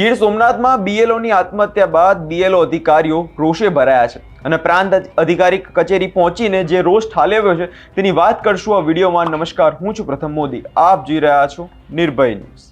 ગીર સોમનાથમાં બીએલઓની આત્મહત્યા બાદ બીએલઓ અધિકારીઓ રોષે ભરાયા છે અને પ્રાંત અધિકારી કચેરી પહોંચીને જે રોષ ઠાલવ્યો છે તેની વાત કરશું આ વિડીયોમાં. નમસ્કાર, હું છું પ્રથમ મોદી. આપ જોઈ રહ્યા છો નિર્ભય ન્યૂઝ.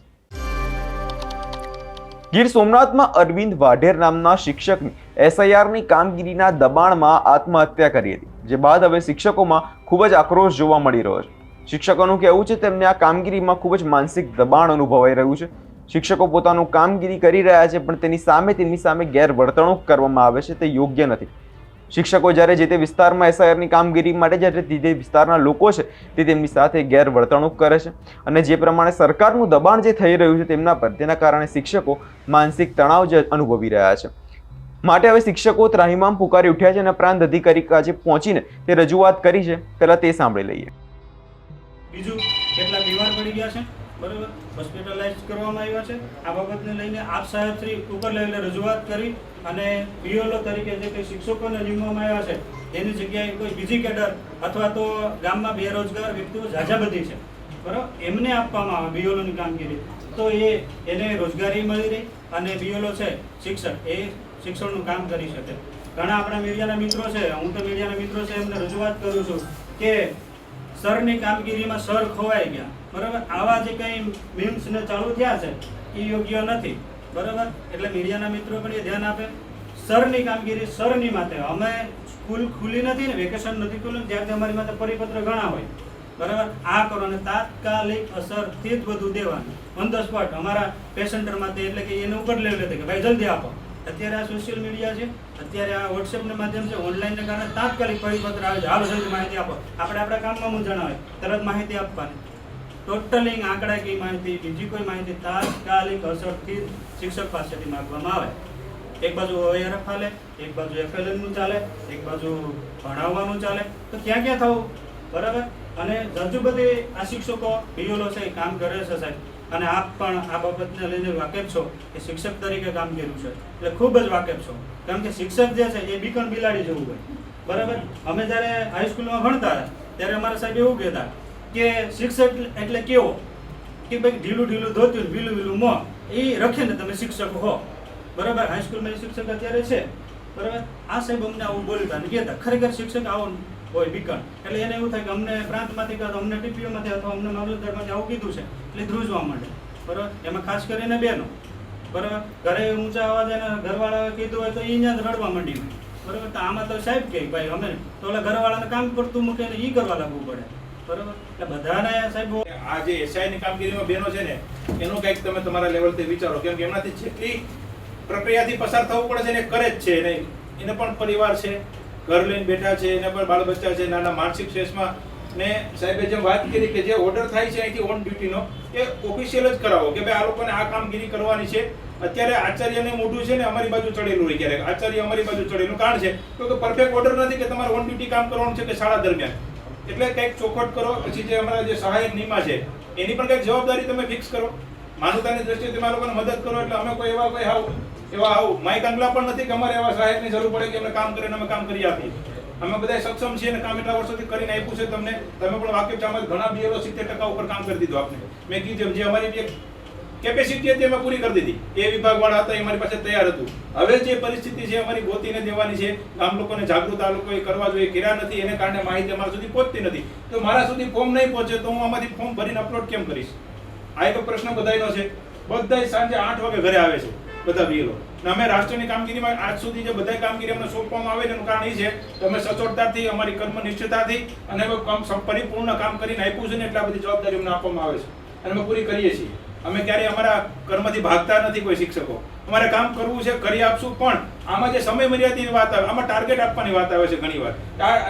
ગીર સોમનાથમાં અરવિંદ વાઢેર નામના શિક્ષકની એસઆઈઆરની કામગીરીના દબાણમાં આત્મહત્યા કરી હતી, જે બાદ હવે શિક્ષકોમાં ખૂબ જ આક્રોશ જોવા મળી રહ્યો છે. શિક્ષકોનું કહેવું છે, તેમને આ કામગીરીમાં ખૂબ જ માનસિક દબાણ અનુભવાઈ રહ્યું છે. શિક્ષકો પોતાનું કામગીરી કરી રહ્યા છે, પણ તેની સામે તેમની સામે ગેરવર્તણૂક કરવામાં આવે છે, તે યોગ્ય નથી. શિક્ષકો જ્યારે જે તે વિસ્તારમાં એસઆઈઆરની કામગીરી માટે જ્યારે તે વિસ્તારના લોકો છે, તે તેમની સાથે ગેરવર્તણૂક કરે છે અને જે પ્રમાણે સરકારનું દબાણ જે થઈ રહ્યું છે તેમના પર, તેના કારણે શિક્ષકો માનસિક તણાવ જે અનુભવી રહ્યા છે. માટે હવે શિક્ષકો ત્રાહિમામ પુકારી ઉઠ્યા છે અને પ્રાંત અધિકારી આજે પહોંચીને તે રજૂઆત કરી છે. પહેલા તે સાંભળી લઈએ. બીજું, કેટલા બીમાર પડી ગયા છે? બરાબર? હોસ્પિટલાઇઝ કરવામાં આવ્યા છે. આ બાબતને લઈને આપ સાહેબશ્રી ઉપર લેવલે રજૂઆત કરી અને બીઓલો તરીકે જે કંઈ શિક્ષકોને નિમવામાં આવ્યા છે, એની જગ્યાએ કોઈ બીજી કેડર અથવા તો ગામમાં બેરોજગાર વ્યક્તિઓ ઝાઝા બધી છે. બરાબર? એમને આપવામાં આવે બીઓલોની કામગીરી. તો એ એને રોજગારી મળી રહી અને બીઓલો છે, શિક્ષક, એ શિક્ષણનું કામ કરી શકે. ઘણા આપણા મીડિયાના મિત્રો છે, હું તો મીડિયાના મિત્રો છે એમને રજૂઆત કરું છું કે સરની કામગીરીમાં સર ખોવાઈ ગયા. બરાબર? આવા જે કંઈ મીમ્સ ને ચાલુ થયા છે એ યોગ્ય નથી. બરાબર? એટલે મીડિયાના મિત્રો પણ એ ધ્યાન આપે. સરની કામગીરી સરની માટે અમે સ્કૂલ ખુલી નથી ને, વેકેશન નથી ખુલ્લું ત્યારથી અમારી માથે પરિપત્ર ઘણા હોય. બરાબર? આ કરો અને તાત્કાલિક અસરથી જ બધું દેવાનું. ઓન ધ સ્પોટ અમારા પેસેન્ટર માટે એટલે કે એને ઉપર લેવલે કે ભાઈ જલ્દી આપો. અત્યારે આ સોશિયલ મીડિયા છે. અત્યારે આ વોટ્સએપના માધ્યમ છે ઓનલાઈનને કારણે તાત્કાલિક પરિપત્ર આવે છે. હાલ સુધી માહિતી આપો. આપણે આપણા કામમાં હું જણાવે, તરત માહિતી આપવાની. ટોટલી આંકડાકીય માહિતી, બીજી કોઈ માહિતી તાત્કાલિક અસરથી શિક્ષક પાસેથી માગવામાં આવે. એક બાજુ ઓએરએફ ચાલે એક બાજુ એફએલએનનું ચાલે, એક બાજુ ભણાવવાનું ચાલે. તો ક્યાં ક્યાં થવું? બરાબર? અને હજુ બધી આ શિક્ષકો બીઓલો છે કામ કરે છે સાહેબ. અને આપ પણ આ બાબતને લઈને વાકેફ છો કે શિક્ષક તરીકે કામ કર્યું છે. એટલે ખૂબ જ વાકેફ છો. કારણ કે શિક્ષક જે છે, એ બીકણ બિલાડી જેવું હોય. બરાબર? અમે જ્યારે હાઈસ્કૂલમાં ભણતા હતા ત્યારે અમારા સાહેબ એવું કહેતા કે શિક્ષક એટલે કેવો? કે ભાઈ ઢીલું ઢીલું ધોતું વીલું વીલું મો, એ રખીને તમે શિક્ષક હો. બરાબર? હાઈસ્કૂલમાં એ શિક્ષક અત્યારે છે. બરાબર? આ સાહેબ અમને આવું બોલતા અને કહેતા, ખરેખર શિક્ષક આવો હોય બીકણ એટલે એને એવું થાય કે અમને પ્રાંતમાંથી કાં અમને ટીપીઓમાંથી અથવા અમને મામલતદારમાંથી આવું કીધું છે, એટલે ધ્રુજવા માંડે. બરાબર? એમાં ખાસ કરીને બેનો. બરાબર? ઘરે ઊંચા અવાજ અને ઘરવાળાએ કીધું હોય તો અહીંયા જ રડવા માંડી બરાબર? તો આમાં તો સાહેબ કહે ભાઈ, અમે તો ઓલા ઘરવાળાને કામ કરતું મૂકે ને એ કરવા લાગવું પડે. બરાબર? બધાને સાહેબ આ જે એસઆઈ ની કામગીરીમાં બેનો છે ને, એનું કંઈક તમે તમારા લેવલથી વિચારો, કેમ કે એમનાથી જેટલી પ્રક્રિયાથી પસાર થવું પડે છે એને કરે જ છે એને પણ પરિવાર છે. ઘર લઈને બેઠા છે, એના પણ બાળ બચ્ચા છે, નાના માનસિક સ્ટ્રેસમાં. ને સાહેબે જેમ વાત કરી કે જે ઓર્ડર થાય છે અહીંથી ઓન ડ્યુટીનો એ ઓફિશિયલ જ કરાવો કે ભાઈ આ લોકોને આ કામગીરી કરવાની છે. અત્યારે આચાર્યને મોઢું છે ને અમારી બાજુ ચડેલું હોય ક્યારેક. આચાર્ય અમારી બાજુ ચડેલું કારણ છે કે પરફેક્ટ ઓર્ડર નથી કે તમારે ઓન ડ્યુટી કામ કરવાનું છે કે શાળા દરમિયાન. એટલે કંઈક ચોખવટ કરો, પછી જે અમારા જે સહાયક નિમા છે, એની પણ કંઈક જવાબદારી તમે ફિક્સ કરો. માનવતાની દ્રષ્ટિએ તમે લોકોને મદદ કરો, એટલે અમે કોઈ એવા કોઈ હાવ એવા આવું માઇક અંગલા પણ નથી કે અમારે એવા સહાયકની જરૂર પડે કે અમે કામ કરીને અમે કામ કરી આપીએ. અમે બધા સક્ષમ છીએ અને કામ એટલા વર્ષોથી કરીને આપ્યું છે તમને. તમે પણ વાકેફ છો, અમારે ઘણા બીએલો સિત્તેર ટકા ઉપર કામ કરી દીધું આપને. મેં કીધું જે અમારી જે કેપેસિટી હતી અમે પૂરી કરી દીધી. એ વિભાગવાળા હતા, એ અમારી પાસે તૈયાર હતું. હવે જે પરિસ્થિતિ છે, અમારી ગોતીને દેવાની છે. ગામ લોકોને જાગૃત આ લોકોએ કરવા જોઈએ, કર્યા નથી. એને કારણે માહિતી અમારા સુધી પહોંચતી નથી. તો મારા સુધી ફોર્મ નહીં પહોંચે તો હું આમાંથી ફોર્મ ભરીને અપલોડ કેમ કરીશ? આ એક પ્રશ્ન બધાયનો છે. બધાય સાંજે આઠ વાગે ઘરે આવે છે. બધા બીએલો ને અમે રાષ્ટ્રની કામગીરીમાં આજ સુધી જે બધા કામગીરી અમને સોંપવામાં આવે એનું કારણ એ છે કે અમે સચોટતાથી, અમારી કર્મનિષ્ઠતાથી અને પરિપૂર્ણ કામ કરીને આપ્યું છે ને એટલા બધી જવાબદારી અમને આપવામાં આવે છે. અને અમે પૂરી કરીએ છીએ. અમે ક્યારેય અમારા કર્મથી ભાગતા નથી કોઈ શિક્ષકો. અમારે કામ કરવું છે કરી આપશું પણ આમાં જે સમય મર્યાદાની વાત આવે આમાં ટાર્ગેટ આપવાની વાત આવે છે ઘણી વાર.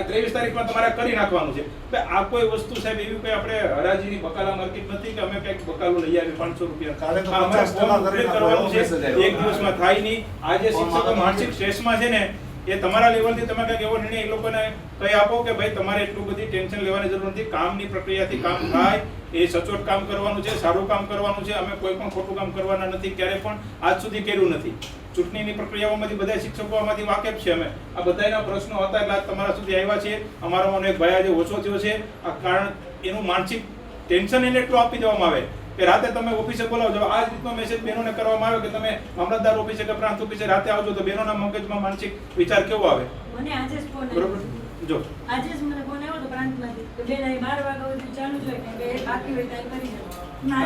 ત્રેવીસ તારીખમાં તમારે કરી નાખવાનું છે. એટલે આ કોઈ વસ્તુ સાહેબ એવી કોઈ આપણે હરાજીની બકાલા માર્કેટ નથી કે અમે કંઈક બકાલો લઈ આવીએ પાંચસો રૂપિયા. કાલે તો આ અમારે 50 ટકા ફોર્મ કરી complete નાખો, કરવાનું છે. એવો એક દિવસમાં થાય નહીં. આ જે શિક્ષકો માનસિક સ્ટ્રેસમાં છે ને એ તમારા લેવલથી તમે કંઈક એવો નિર્ણય એ લોકોને કહી આપો કે ભાઈ તમારે એટલું બધી ટેન્શન લેવાની જરૂર નથી કામની પ્રક્રિયાથી કામ થાય એ સચોટ કામ કરવાનું છે સારું કામ કરવાનું છે અમે કોઈ પણ ખોટું કામ કરવાના નથી ક્યારે પણ આજ સુધી કર્યું નથી. ચૂંટણીની પ્રક્રિયાઓમાંથી બધા શિક્ષકો આમાંથી વાકેફ છે અમે. આ બધાના પ્રશ્નો હતા એટલે તમારા સુધી આવ્યા છે મને એક ભાઈ આજે ઓછો થયો છે. આ કારણ એનું માનસિક ટેન્શન એને એટલું આપી દેવામાં આવે કે રાતે તમે ઓફિસે બોલાવજો. આ જ રીતનો મેસેજ બહેનોને કરવામાં આવ્યો કે તમે મામલતદાર ઓફિસે કે પ્રાંત ઓફિસે રાતે આવજો તો બહેનોના મગજમાં માનસિક વિચાર કેવો આવે? મને આજે જ ફોન બરોબર? જો. આજે જ મને ફોન પ્રાંતમાંથી કે બેન અહીં બાર વાગ્યા સુધી ચાલુ છે કેમ કે એ બાકી હોય ત્યાં કરી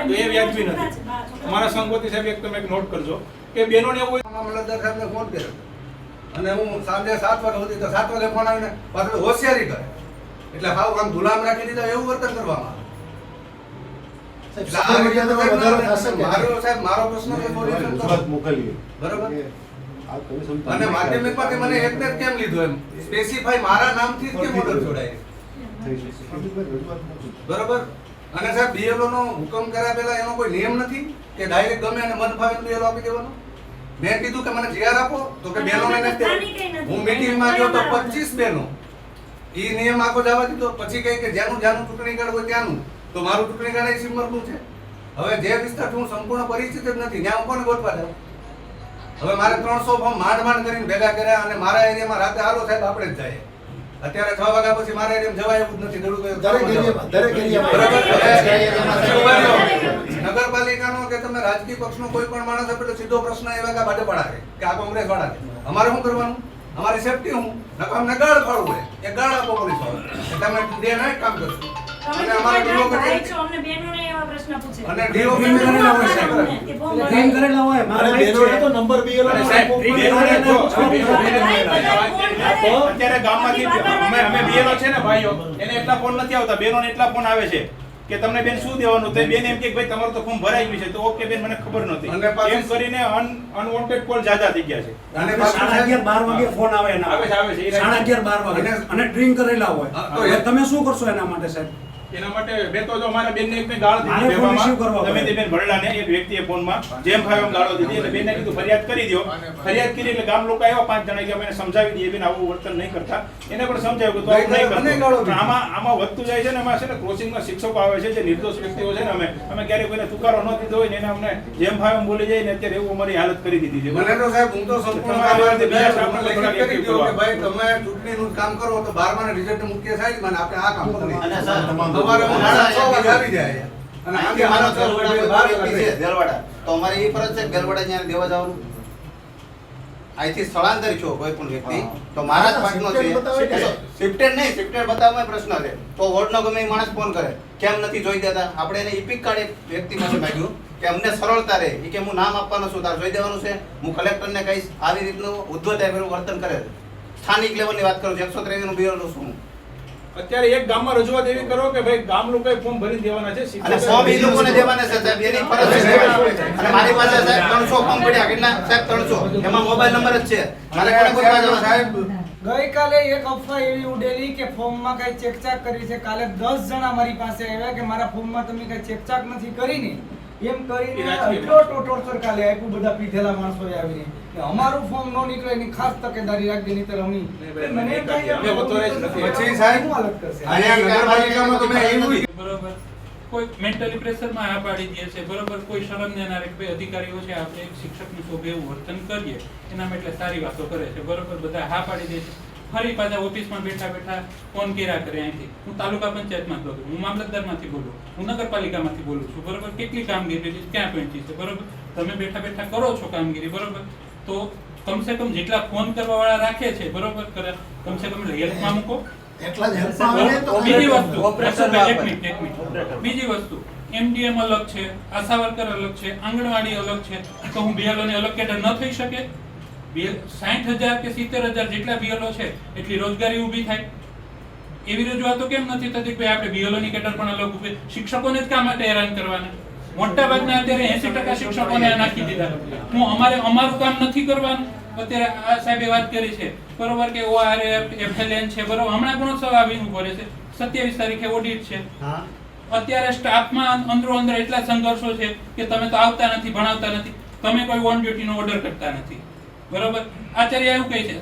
તો એ વ્યાજબી નથી. અમારા સંગોતી સાહેબ એક તમે એક નોટ કરજો કે બહેનોને એવું મામલતદાર સાહેબને ફોન કર્યો. અને હું સાંજે સાત વાગે સુધી તો સાત વાગે ફોન આવીને પાછળ હોશિયારી કરે. એટલે હાવ આમ ગુલામ રાખી દીધા એવું વર્તન કરવામાં મારો સાહેબ મારો પ્રશ્ન કરો. બરોબર? અને માધ્યમિકમાંથી મને એકને કેમ લીધો એમ? સ્પેસિફાઈ મારા નામથી જ કેમ ઓર્ડર છોડાય બરોબર? અને સાહેબ બીએલઓ નો હુકમ કર્યા પહેલા એનો કોઈ નિયમ નથી કે ડાયરેક્ટ ગમે અને મન ફાવે બીએલઓ આપી દેવાનો? મેં કીધું કે મને જીઆર આપો તો કે બેનો ને. હું મીટિંગમાં ગયો તો કયા 25 બેનો. ઈ નિયમ આખો જવા દીધો. પછી કહે કે જેનું જ્યાંનું ચૂંટણી કાર્ડ હોય ત્યાંનું. તો મારું ચૂંટણી કાર્ડ એ સિમરનું છે? હવે જે વિસ્તાર હું સંપૂર્ણ પરિચિત જ નથી ત્યાં હું કોને ગોતવા જાઉં? હવે મારે ત્રણસો ફોર્મ માંડ માંડ કરીને ભેગા કર્યા અને મારા એરિયામાં રાતે હાલો સાહેબ આપણે જ જાય. અત્યારે છ વાગ્યા પછી મારે એમ જવાય એવું જ નથી. દરેક એરિયામાં, દરેક એરિયામાં. નગરપાલિકાનો કે તમે રાજકીય પક્ષનો કોઈ પણ માણસ આપે તો સીધો પ્રશ્ન એવા કે આ ભાજપ વાળા છે કે આ કોંગ્રેસ વાળા છે. અમારે શું કરવાનું? અમારી સેફટી હું. નકર ને ગાળ ફાળવું પડે. એ ગાળ આપો પોલીસવાળા એટલે અમે ડે નાઇટ કામ કરશું. અને અમારા ડીઓ ભાઈ અમને બહેનોને એવા પ્રશ્ન પૂછે. અને ડીઓ ફોન કચેરીના હોય સાહેબ. કરેલા હોય મારા અને. તો નંબર સાહેબ, બહેનોને અત્યારે ગામમાંથી અમે અમે બેનો છે ને ભાઈઓ. એને એટલા ફોન નથી આવતા. બેનોને એટલા ફોન આવે છે કે તમને બેન શું દેવાનું? તે બેન એમ કે ભાઈ તમારું તો ફોર્મ ભરાઈ ગયું છે. તો ઓકે બેન મને ખબર અને નહોતી એમ કરીને અનવોન્ટેડ કોલ જાજા થઈ ગયા છે. અને સાડા પાછું અગિયાર બાર વાગે ફોન આવે એના આવે છે, આવે છે. સાડા અગિયાર બાર વાગે. અને- અને ડ્રિંક કરેલા હોય. તો તમે શું કરશો એના માટે સાહેબ? એના માટે મેં તો જો અમારા બેનને એક ગાળ દીધી બેવામાં. તમે તે બેન ભરડાને એક વ્યક્તિએ ફોનમાં જેમ ફાવે એમ ગાળો દીધી. એટલે બેનને કીધું ફરિયાદ કરી દો ફરિયાદ કરી એટલે ગામ લોકો આવ્યા પાંચ જણા કે અમે સમજાવી બેન આવું વર્તન નહીં કરતા. એને પણ સમજાવ્યું કે આવું નહીં કરતો. આમાં આમાં વધતું જાય છે ને એમાં છે ને ક્રોસિંગમાં શિક્ષકો આવે છે જે નિર્દોષ વ્યક્તિઓ છે ને અમે અમે ક્યારેય કોઈને તુકારો ન દીધો હોય ને એને અમને જેમ ફાવે એમ બોલી જાય ને અત્યારે એવું અમારી હાલત કરી દીધી છે. મને તો સાહેબ હું તો સંપૂર્ણ કરી દો કે ભાઈ તમે ચૂંટણીનું કામ કરો તો બારમા રિઝલ્ટ મુખ્ય થાય મને આપણે આ કામ કરીએ તો અમારી એ ફરજ છે કે ગેલવાડા દેવા જવાનું. અહીંથી સ્થળાંતર છો કોઈ પણ વ્યક્તિ તો મારા જ પાર્ટનો છે. Shifted બતાવે કે? શિફ્ટેડ નહીં શિફ્ટેડ બતાવવામાં પ્રશ્ન છે. તો વોર્ડનો ગમે એ માણસ ફોન કરે. કેમ નથી જોઈ દેતા? આપણે એને ઇપિક કાર્ડ એક વ્યક્તિ પાસે માંગ્યું કે અમને સરળતા રહે. કે હું નામ આપવાનું છું તાર જોઈ દેવાનું છે. હું કલેક્ટરને કહીશ આવી રીતનું ઉદ્ધવ ટાઈપનું વર્તન કરે સ્થાનિક લેવલની વાત કરું છું એકસો ત્રેવીસનું બિયરનું છું. અત્યારે એક ગામમાં રજૂઆત એવી કરો કે ભાઈ ગામ લોકો ફોર્મ ભરી દેવાના છે અને ફોર્મ એ લોકોને દેવાના છે. સાહેબ? એની ફરજ છે. અને મારી પાસે સાહેબ ત્રણસો ફોર્મ પડ્યા. કેટલા? સાહેબ ત્રણસો. એમાં મોબાઈલ નંબર જ છે. મારે કોને પૂછવા જવા સાહેબ ગઈકાલે એક અફવા એવી ઉડેલી કે ફોર્મમાં કઈ ચેકચાક કરી છે. કાલે દસ જણા મારી પાસે આવ્યા કે મારા ફોર્મમાં તમે કઈ ચેકચાક નથી કરી ને એમ કરીને એટલો ટોટોર્ચર સરકાર આપ્યું બધા પીધેલા માણસો આવીને. અમારું ફોર્મ નો નીકળે એની ખાસ તકેદારી રાખજે નહીંતર અમે મને એમ થાય કે અમે ઓથોરાઇઝ નથી. પછી સાહેબ શું હાલત કરશે? અહીંયા નગરપાલિકામાં તો મેં એવું બરોબર. કોઈ મેન્ટલી પ્રેશરમાં આ પાડી દે છે બરોબર? કોઈ શરમ દેનાર એક બે અધિકારીઓ છે આપણે એક શિક્ષકનું શોભે એવું વર્તન કરીએ. એના માટે સારી વાતો કરે છે બરોબર? બધા હા પાડી દે છે. ફરી પાછા ઓફિસમાં બેઠા બેઠા ફોન કર્યા કરે અહીંથી. હું તાલુકા પંચાયતમાં બોલું હું મામલતદારમાંથી બોલું હું નગરપાલિકામાંથી બોલું છું. બરોબર? કેટલી કામગીરી છે, ક્યાં પહોંચી છે? બરોબર? તમે બેઠા બેઠા કરો છો કામગીરી બરોબર? તો કમસે કમ જેટલા ફોન કરવા વાળા રાખે છે બરોબર? કરે. કમસે કમ હેલ્પમાં મૂકો. એટલા જ હેલ્પમાં બીજી વસ્તુ. ઓપરેશનમાં એક મિનિટ એક મિનિટ. બીજી વસ્તુ. એમડીએમ અલગ છે આશા વર્કર અલગ છે આંગણવાડી અલગ છે. તો હું બીએલઓ ને અલગ કેટર ન થઈ શકે? સાઠ હજાર કે સિત્તેર હજાર જેટલા બીએલઓ છે એટલી રોજગારી ઊભી થાય. એવી રજૂઆતો કેમ નથી થતી કે આપણે બીએલઓની કેટર પણ અલગ ઊભી શિક્ષકોને જ કામ માટે હેરાન કરવાના. મોટા ભાગના અત્યારે એસી ટકા શિક્ષકોને નાખી દીધા. હું અમારે અમારું કામ નથી કરવાનું. અત્યારે આ સાહેબે વાત કરી છે. બરોબર કે ઓઆરએફ એફએલએન છે બરોબર. હમણાં ગુણોત્સવ આવીને ઊભો છે. સત્યાવીસ તારીખે ઓડિટ છે. અત્યારે સ્ટાફમાં અંદરો અંદર એટલા સંઘર્ષો છે કે તમે તો આવતા નથી ભણાવતા નથી. તમે કોઈ ઓન ડ્યુટીનો ઓર્ડર કરતા નથી. બરોબર? આચાર્ય એવું કહે છે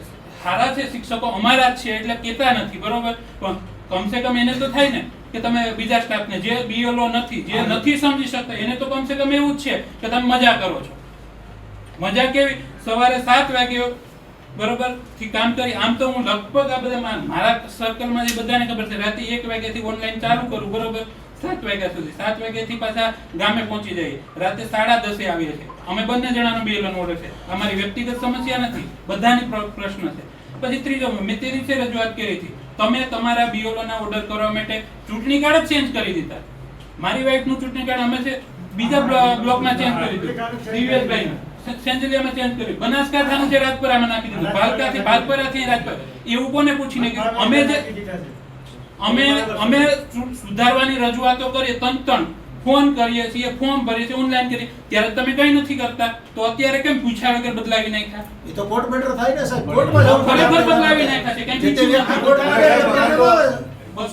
સારા છે શિક્ષકો અમારા જ છે એટલે કહેતા નથી. બરોબર? પણ કમસે કમ એને તો થાય ને કે તમે બીજા સ્ટાફને જે બીએલઓ નથી જે નથી સમજી શકતા એને તો કમસે કમ એવું જ છે કે તમે મજા કરો છો. મજા કેવી? સવારે સાત વાગે બરોબર? થી કામ કરી આમ તો હું લગભગ આ બધા મારા સર્કલમાં જે બધાને ખબર છે રાતે એક વાગ્યાથી ઓનલાઈન ચાલુ કરું બરોબર? સાત વાગ્યા સુધી. સાત વાગ્યાથી પાછા ગામે પહોંચી જઈએ. રાતે સાડા દસે આવીએ છીએ. અમે બંને જણાનો બીએલઓનો ઓર્ડર છે. અમારી વ્યક્તિગત સમસ્યા નથી. બધાની પ્રશ્ન છે. પછી ત્રીજો મેં તે રીતે રજૂઆત કરી હતી. તમે તમારા બીઓલોના ઓર્ડર કરવા માટે ચૂંટણી કાર્ડ ચેન્જ કરી દીધા. મારી વાઈફનું ચૂંટણી કાર્ડ અમે છે, બીજા બ્લો- બ્લોકમાં ચેન્જ કરી દીધું. દિવ્યેશભાઈનું સેન્જલિયામાં ચેન્જ કર્યું. બનાસકાંઠાનું જે રાજપરામાં નાખી દીધું. ભાલકાથી, ભાલપરાથી રાજપરા એવું કોને પૂછીને અમે જે અમે અમે સુધારવાની રજૂઆતો કરીએ તન તન ફોન કરીએ છીએ ફોર્મ ભરીએ છીએ ઓનલાઈન કરીએ. ત્યારે તમે કઈ નથી કરતા. તો અત્યારે કેમ પૂછ્યા વગર બદલાવી નાખ્યા? એ તો કોર્ટ મેટર થાય ને સાહેબ. કોર્ટમાં જવું પડે. ખરેખર બદલાવી નાખ્યા છે કેમ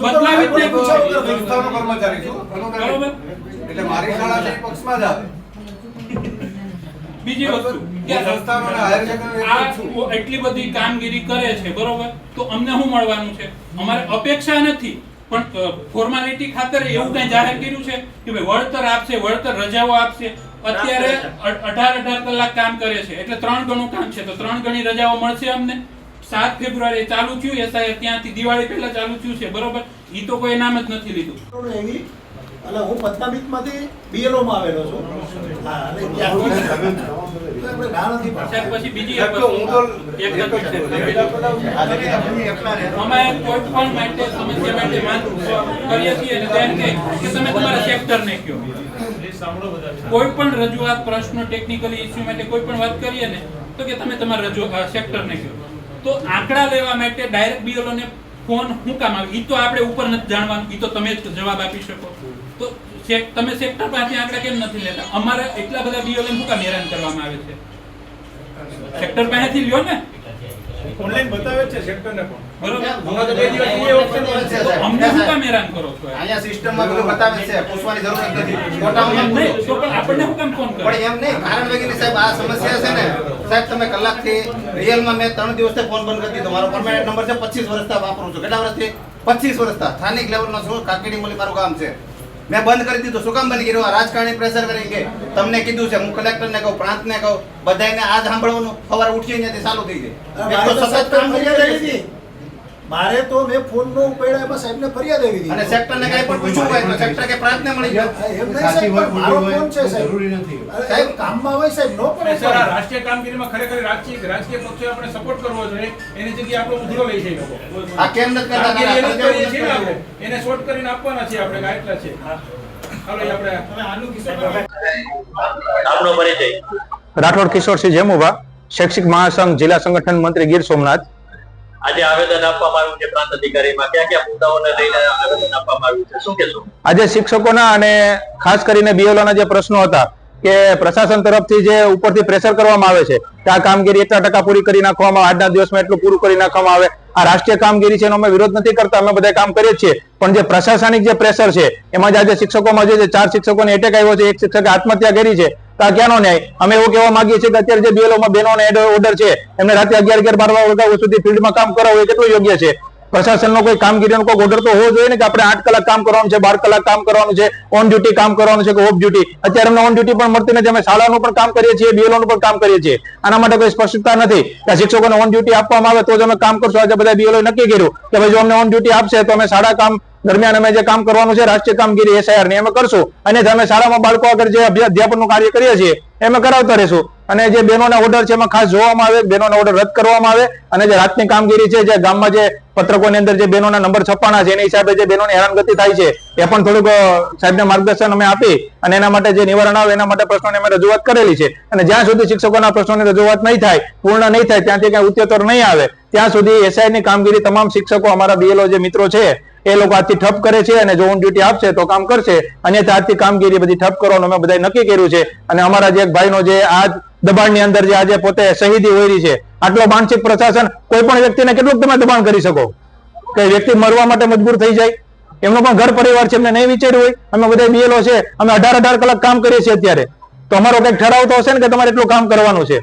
બદલાવી જ નહીં પૂછ્યા વગર સંસ્થાનો કર્મચારી છું. બરોબર. એટલે મારી શાળા છે પક્ષમાં જ આવે. બીજી વસ્તુ. એટલી બધી કામગીરી કરે છે બરોબર? તો અમને શું મળવાનું છે? અમારે અપેક્ષા નથી પણ ફોર્માલિટી ખાતર એવું કઈ જાહેર કર્યું છે કે ભાઈ વળતર આપશે વળતર રજાઓ આપશે. અત્યારે અઢાર અઢાર કલાક કામ કરે છે. એટલે ત્રણ ગણું કામ છે. તો ત્રણ ગણી રજાઓ મળશે અમને. સાત ફેબ્રુઆરી ચાલુ થયું એસઆઈ ત્યાંથી દિવાળી પહેલા ચાલુ થયું છે બરોબર? એ તો કોઈ નામ જ નથી લીધું. એટલે હું પદ્મામિતમાંથી BLO માં આવેલો છું. હા ત્યાંથી આપણે પછી બીજી એક હું તો એક. અમે કોઈ પણ માટે સમસ્યા માટે માંગ કરીએ છીએ અને તેમ કે કે તમે તમારા સેક્ટરને કહો. કોઈ પણ રજૂઆત પ્રશ્ન ટેકનિકલી ઇસ્યુ માટે કોઈ પણ વાત કરીએ ને તો કે તમે તમારા સેક્ટર સેક્ટરને કહો. તો આંકડા લેવા માટે ડાયરેક્ટ બીએલઓ ફોન શું કામ આવે? એ તો આપણે ઉપર નથી જાણવાનું. ઈ તો તમે જ જવાબ આપી શકો. તો તમે સેક્ટર પાસે આંકડા કેમ નથી લેતા? અમારે એટલા બધા બીઓએમ શું કામ હેરાન કરવામાં આવે છે? સેક્ટર પાસેથી લ્યો ને. ઓનલાઈન બતાવે છે સેક્ટરને પણ. બરોબર? હમણાં તો બે દિવસ એ option છે, છે. સાહેબ. અમને શું કામ હેરાન કરો છો અહીંયા સિસ્ટમમાં બધું બતાવે છે પૂછવાની જરૂર નથી. મોટામાં નહીં, તો પણ આપણને શું કામ ફોન કરો? પણ એમ નહીં કારણ વગેરે સાહેબ આ સમસ્યા છે ને સાહેબ તમે કલાકથી રિયલમાં મેં ત્રણ દિવસથી ફોન બંધ કરી દીધો. મારો પરમેનન્ટ નંબર છે પચીસ વર્ષથી વાપરું છું. કેટલા વર્ષથી? પચીસ વર્ષથી સ્થાનિક લેવલનો છું કાકડી મોલી મારું કામ છે. મેં બંધ કરી દીધું. શું કામ બંધ કર્યું? આ રાજકારણી પ્રેશર કરી કે તમને કીધું છે હું કલેક્ટરને કહું પ્રાંતને કહું બધાને આજ સાંભળવાનું. સવારે ઉઠીએ ત્યાંથી ચાલુ થઈ જાય. મારે તો મેં ફોન નો ઉપાડ્યા એમાં સાહેબને ફરિયાદ આવી દીધી અને સેક્ટરને કઈ પણ પૂછવું હોય તો સેક્ટર કે પ્રાંતને મળી જાય એમ નહીં સાહેબ મારો ફોન છે સાહેબ. જરૂરી નથી. સાહેબ કામમાં હોય સાહેબ નો પણ સર રાષ્ટ્રીય કામગીરીમાં ખરેખર રાજકીય રાજકીય પક્ષે આપણે સપોર્ટ કરવો જોઈએ. એની જગ્યાએ આપણો ઉધરો લઈ જઈ લોકો. આ કેમ નથી કરતા એને શોર્ટ કરીને આપવાના છે આપણે એટલા છે. હાલો આપણે તમે આનું કિસ્સો આપનો પરિચય રાઠોડ કિશોરસિંહ જેમુભા શૈક્ષિક મહાસંઘ જિલ્લા સંગઠન મંત્રી ગીર સોમનાથ આજે આવેદન આપવામાં આવ્યું છે પ્રાંત અધિકારીમાં. ક્યાં ક્યાં મુદ્દાઓને લઈને આવેદન આપવામાં આવ્યું છે? શું કહેશો? આજે શિક્ષકોના અને ખાસ કરીને બીએલઓના જે પ્રશ્નો હતા કે પ્રશાસન તરફથી જે ઉપરથી પ્રેશર કરવામાં આવે છે કે આ કામગીરી એટલા ટકા પૂરી કરી નાખવામાં આજના દિવસમાં એટલું પૂરું કરી નાખવામાં આવે. આ રાષ્ટ્રીય કામગીરી છે એનો અમે વિરોધ નથી કરતા, અમે બધા કામ કરીએ છીએ. પણ જે પ્રશાસનિક જે પ્રેશર છે, એમાં જે આજે શિક્ષકોમાં જે ચાર શિક્ષકોને એટેક આવ્યો છે, એક શિક્ષકે આત્મહત્યા કરી છે તો ક્યાંનો ન્યાય? અમે એવું કહેવા માંગીએ છીએ કે અત્યારે જે બીએલઓમાં બહેનોને ઓર્ડર છે, એમને રાતે અગિયાર અગિયાર બાર વાગ્યા સુધી ફિલ્ડમાં કામ કરાવવું એ કેટલું યોગ્ય છે? પ્રશાસનનો કોઈ કામગીરીનો કોઈ ઓર્ડર તો હોવો જોઈએ ને કે આપણે આઠ કલાક કામ કરવાનું છે, બાર કલાક કામ કરવાનું છે ઓન ડ્યુટી કામ કરવાનું છે કે ઓફ ડ્યુટી અત્યારે અમને ઓન ડ્યુટી પણ મળતી નથી, અમે શાળાનું પણ કામ કરીએ છીએ બીએલઓનું પણ કામ કરીએ છીએ. આના માટે કોઈ સ્પષ્ટતા નથી કે શિક્ષકોને ઓન ડ્યુટી આપવામાં આવે તો જ અમે કામ કરશું. આજે બધા બીએલઓ નક્કી કર્યું કે ભાઈ જો અમને ઓન ડ્યુટી આપશે તો અમે શાળા કામ દરમિયાન અમે જે કામ કરવાનું છે, રાષ્ટ્રીય કામગીરી એસઆઈઆરની અમે કરશું. અને અમે શાળામાં બાળકો આગળ જે અધ્યાપનનું કાર્ય કરીએ છીએ એ અમે કરાવતા રહીશું. અને જે બહેનોના ઓર્ડર છે, એમાં ખાસ જોવામાં આવે, બહેનોના ઓર્ડર રદ કરવામાં આવે, અને જે રાતની કામગીરી છે, જે ગામમાં જે પત્રકોની અંદર જે બહેનોના નંબર છપાણા છે, એની હિસાબે જે બહેનોની હેરાનગતિ થાય છે, એ પણ થોડુંક સાહેબને માર્ગદર્શન અમે આપી, અને એના માટે જે નિવારણ આવે, એના માટે પ્રશ્નોની અમે રજૂઆત કરેલી છે. અને જ્યાં સુધી શિક્ષકોના પ્રશ્નોની રજૂઆત નહીં થાય, પૂર્ણ નહીં થાય, ત્યાંથી કઈ ઉત્તર નહીં આવે, ત્યાં સુધી એસઆઈની કામગીરી તમામ શિક્ષકો, અમારા બીએલઓ જે મિત્રો છે એ લોકો આજથી ઠપ કરે છે અને જો ઓન ડ્યુટી આપશે તો કામ કરશે. અન્યથા આજથી કામગીરી બધી ઠપ કરવાનું અમે બધાએ નક્કી કર્યું છે. અને અમારા જે એક ભાઈનો જે આ દબાણની અંદર જે આજે પોતે શહીદી હોઈ છે, આટલો માનસિક પ્રશાસન કોઈ પણ વ્યક્તિને કેટલું તમે દબાણ કરી શકો? કે વ્યક્તિ મરવા માટે મજબૂર થઈ જાય. એમનો પણ ઘર પરિવાર છે, એમને નહીં વિચાર્યું હોય. અમે બધા બીએલઓ છે. અમે અઢાર અઢાર કલાક કામ કરીએ છીએ અત્યારે. તો અમારો કંઈક ઠરાવ તો હશે ને કે તમારે એટલું કામ કરવાનું છે?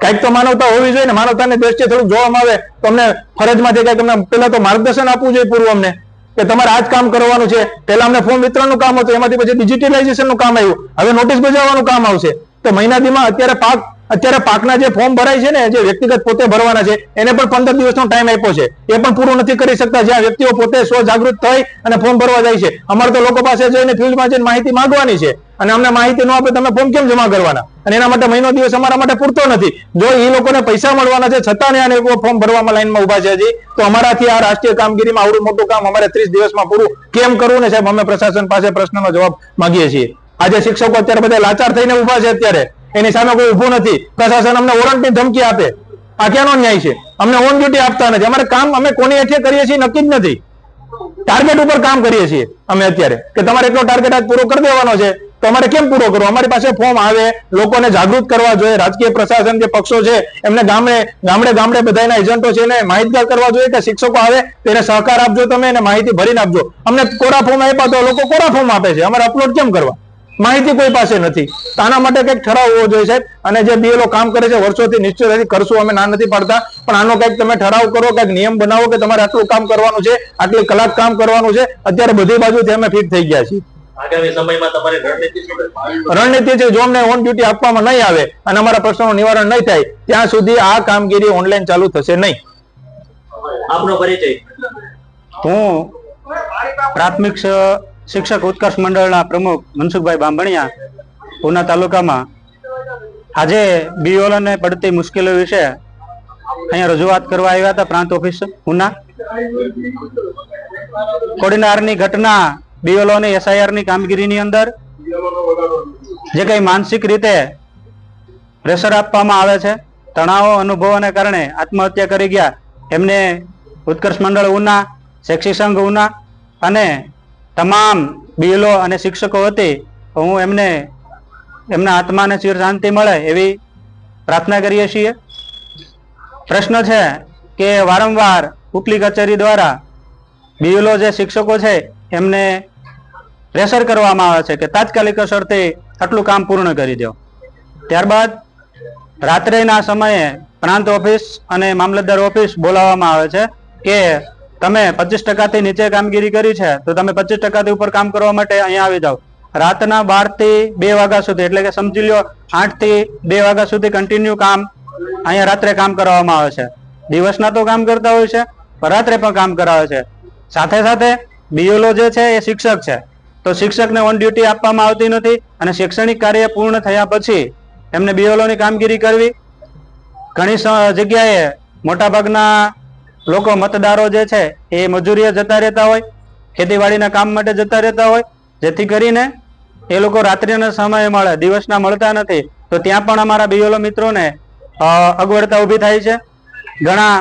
કંઈક તો માનવતા હોવી જોઈએ ને માનવતાની દ્રષ્ટિએ થોડું જોવામાં આવે તમને ફરજમાંથી કંઈક તમને પેલા તો માર્ગદર્શન આપવું જોઈએ પૂરું અમને, કે તમારે આ જ કામ કરવાનું છે. પહેલા અમને ફોર્મ વિતરણનું કામ હતું, એમાંથી પછી ડિજિટલાઇઝેશનનું કામ આવ્યું. હવે નોટિસ બજાવવાનું કામ આવશે. તો મહિના દીમાં અત્યારે પાક અત્યારે પાકના જે ફોર્મ ભરાય છે ને, જે વ્યક્તિગત પોતે ભરવાના છે, એને પણ પંદર દિવસનો ટાઈમ આપ્યો છે. એ પણ પૂરું નથી કરી શકતા. જ્યાં વ્યક્તિઓ પોતે સ્વ જાગૃત થઈ અને ફોર્મ ભરવા જાય છે. અમારે તો લોકો પાસે જઈને ફિલ્ડમાં જઈને માહિતી માંગવાની છે. અને અમને માહિતી ન આપે તમે ફોર્મ કેમ જમા કરવાના? અને એના માટે મહિનો દિવસ અમારા માટે પૂરતો નથી. જો એ લોકોને પૈસા મળવાના છે, છતાં ને આને ફોર્મ ભરવામાં લાઈનમાં ઊભા છે હજી, તો અમારાથી આ રાષ્ટ્રીય કામગીરીમાં આવડું મોટું કામ અમારે ત્રીસ દિવસમાં પૂરું કેમ કરવું ને સાહેબ? અમે પ્રશાસન પાસે પ્રશ્નનો જવાબ માંગીએ છીએ. આજે શિક્ષકો અત્યારે બધા લાચાર થઈને ઊભા છે અત્યારે. એની સામે કોઈ ઊભું નથી. પ્રશાસન અમને વોરંટની ધમકી આપે. આ ક્યાંનો ન્યાય છે? અમને ઓન ડ્યુટી આપતા નથી. અમારે કામ અમે કોની હેઠે કરીએ છીએ નક્કી જ નથી. ટાર્ગેટ ઉપર કામ કરીએ છીએ અમે અત્યારે. કે તમારે એટલો ટાર્ગેટ આજ પૂરો કરી દેવાનો છે? તો અમારે કેમ પૂરો કરવો? અમારી પાસે ફોર્મ આવે, લોકોને જાગૃત કરવા જોઈએ. રાજકીય પ્રશાસન જે પક્ષો છે, એમને ગામડે ગામડે ગામડે બધાના એજન્ટો છે એને માહિતગાર કરવા જોઈએ કે શિક્ષકો આવે, તેને સહકાર આપજો તમે, એને માહિતી ભરીને આપજો. અમને કોરા ફોર્મ આપ્યા તો લોકો કોરા ફોર્મ આપે છે? અમારે અપલોડ કેમ કરવા? માહિતી કોઈ પાસે નથી. તો આના માટે કંઈક ઠરાવ હોવો જોઈએ સાહેબ. અને જે બીએલઓ કામ કરે છે વર્ષોથી નિશ્ચિતથી કરશું અમે ના નથી પાડતા. પણ આનો કંઈક તમે ઠરાવ કરો કંઈક નિયમ બનાવો કે તમારે આટલું કામ કરવાનું છે આટલી કલાક કામ કરવાનું છે અત્યારે બધી બાજુથી અમે ફિટ થઈ ગયા છીએ. આગામી સમયમાં તમારી રણનીતિ છે? જો અમને ઓન ડ્યુટી આપવામાં નહીં આવે અને અમારા પ્રશ્નોનું નિવારણ નહીં થાય ત્યાં સુધી આ કામગીરી ઓનલાઈન ચાલુ થશે નહીં. આપનો પરિચય. હું પ્રાથમિક શિક્ષક ઉત્કર્ષ મંડળના પ્રમુખ મનસુખભાઈ બાંભણિયા ઉના તાલુકામાં આજે બીઓલોને પડતી મુશ્કેલીઓ વિશે અહીંયા રજૂઆત કરવા આવ્યા હતા પ્રાંત ઓફિસ ઉના. કોડીનારની ઘટના બીઓલોની એસઆઈઆરની કામગીરીની અંદર જે કંઈ માનસિક રીતે પ્રેશર આપવામાં આવે છે, તણાવ, અનુભવોને કારણે આત્મહત્યા કરી ગયા, એમને ઉત્કર્ષ મંડળ ઉના શૈક્ષિક સંઘ ઉના અને તમામ બીએલઓ અને શિક્ષકો વતી હું એમને, એમના આત્માને ચીર શાંતિ મળે એવી પ્રાર્થના કરીએ છીએ. પ્રશ્ન છે કે વારંવાર ઉપલી કચેરી દ્વારા બીએલઓ જે શિક્ષકો છે એમને પ્રેશર કરવામાં આવે છે કે તાત્કાલિક અસરથી આટલું કામ પૂર્ણ કરી દો. ત્યારબાદ રાત્રેના સમયે પ્રાંત ઓફિસ અને મામલતદાર ઓફિસ બોલાવવામાં આવે છે કે તમે પચીસ ટકાથી નીચે કામગીરી કરી છે, તો તમે પચીસ ટકાથી ઉપર કામ કરવા માટે અહીંયા આવી જાઓ. રાતના બારથી બે વાગ્યા સુધી, એટલે કે સમજી લો આઠથી બે વાગ્યા સુધી કન્ટિન્યુ કામ અહીંયા રાત્રે કામ કરવામાં આવે છે. દિવસના તો કામ કરતા હોય છે રાત્રે પણ કામ કરાવે છે. સાથે સાથે બીઓલો જે છે એ શિક્ષક છે. તો શિક્ષકને ઓન ડ્યુટી આપવામાં આવતી નથી અને શૈક્ષણિક કાર્ય પૂર્ણ થયા પછી એમને બીઓલોની કામગીરી કરવી. ઘણી જગ્યાએ મોટાભાગના લોકો મતદારો જે છે, એ મજૂરીએ જતા રહેતા હોય, ખેતીવાડીના કામ માટે જતા રહેતા હોય, જેથી કરીને એ લોકો રાત્રિના સમયે મળે, દિવસના મળતા નથી. તો ત્યાં પણ અમારા બીઓલો મિત્રોને અગવડતા ઊભી થાય છે. ઘણા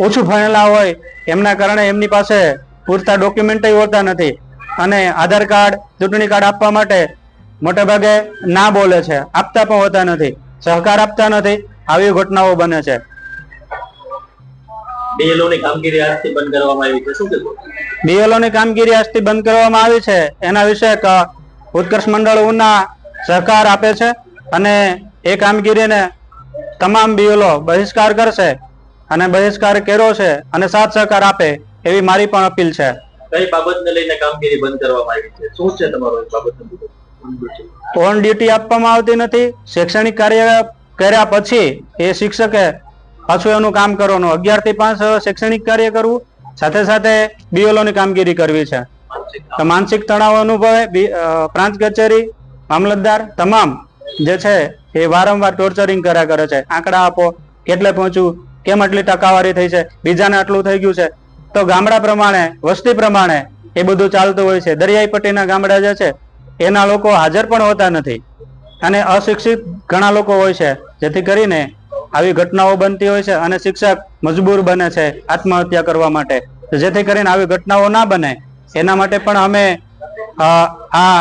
ઓછું ભણેલા હોય, એમના કારણે એમની પાસે પૂરતા ડોક્યુમેન્ટ હોતા નથી. અને આધાર કાર્ડ, ચૂંટણી કાર્ડ આપવા માટે મોટે ભાગે ના બોલે છે, આપતા પણ હોતા નથી, સહકાર આપતા નથી. આવી ઘટનાઓ બને છે. BLO કામગીરી આજથી બંધ કરવામાં આવી છે. શું કહેશો? બીએલઓ ની કામગીરી આજથી બંધ કરવામાં આવી છે. એના વિશે ઉત્કર્ષ મંડળ ઉના સહકાર આપે છે અને એ કામગીરીને તમામ બીએલઓ બહિષ્કાર કરશે અને બહિષ્કાર કર્યો છે અને સાથ સહકાર આપે એવી મારી પણ અપીલ છે. કઈ બાબતને લઈને કામગીરી બંધ કરવામાં આવી છે? શું છે તમારો એ ઓન ડ્યુટી આપવામાં આવતી નથી. શૈક્ષણિક કાર્ય કર્યા પછી એ શિક્ષકે પાછું એનું કામ કરવાનું. અગિયારથી પાંચ શૈક્ષણિક કાર્ય કરવું. સાથે સાથે બીએલઓ કામગીરી કરવી છે. તો માનસિક તણાવ અનુભવે પ્રાંત કચેરી, મામલતદાર તમામ જે છે એ વારંવાર ટોર્ચરિંગ કર્યા કરે છે. આંકડા આપો, કેટલે પહોંચવું કેમ આટલી ટકાવારી થઈ છે, બીજાને આટલું થઈ ગયું છે. તો ગામડા પ્રમાણે, વસ્તી પ્રમાણે એ બધું ચાલતું હોય છે. દરિયાઈ પટ્ટીના ગામડા જે છે, એના લોકો હાજર પણ હોતા નથી. અને અશિક્ષિત ઘણા લોકો હોય છે. જેથી કરીને આવી ઘટનાઓ બનતી હોય છે અને શિક્ષક મજબૂર બને છે આત્મહત્યા કરવા માટે. જેથી કરીને આવી ઘટનાઓ ના બને, એના માટે પણ અમે આ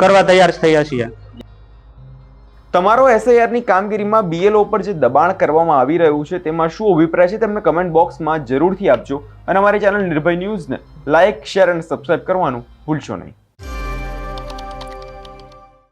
કરવા તૈયાર થયા છીએ. તમારો એસઆઈઆરની કામગીરીમાં બીએલઓ પર જે દબાણ કરવામાં આવી રહ્યું છે, તેમાં શું અભિપ્રાય છે તમે કમેન્ટ બોક્સમાં જરૂરથી આપજો. અને અમારી ચેનલ નિર્ભય ન્યૂઝને લાઇક શેર અને સબસ્ક્રાઇબ કરવાનું ભૂલશો નહીં.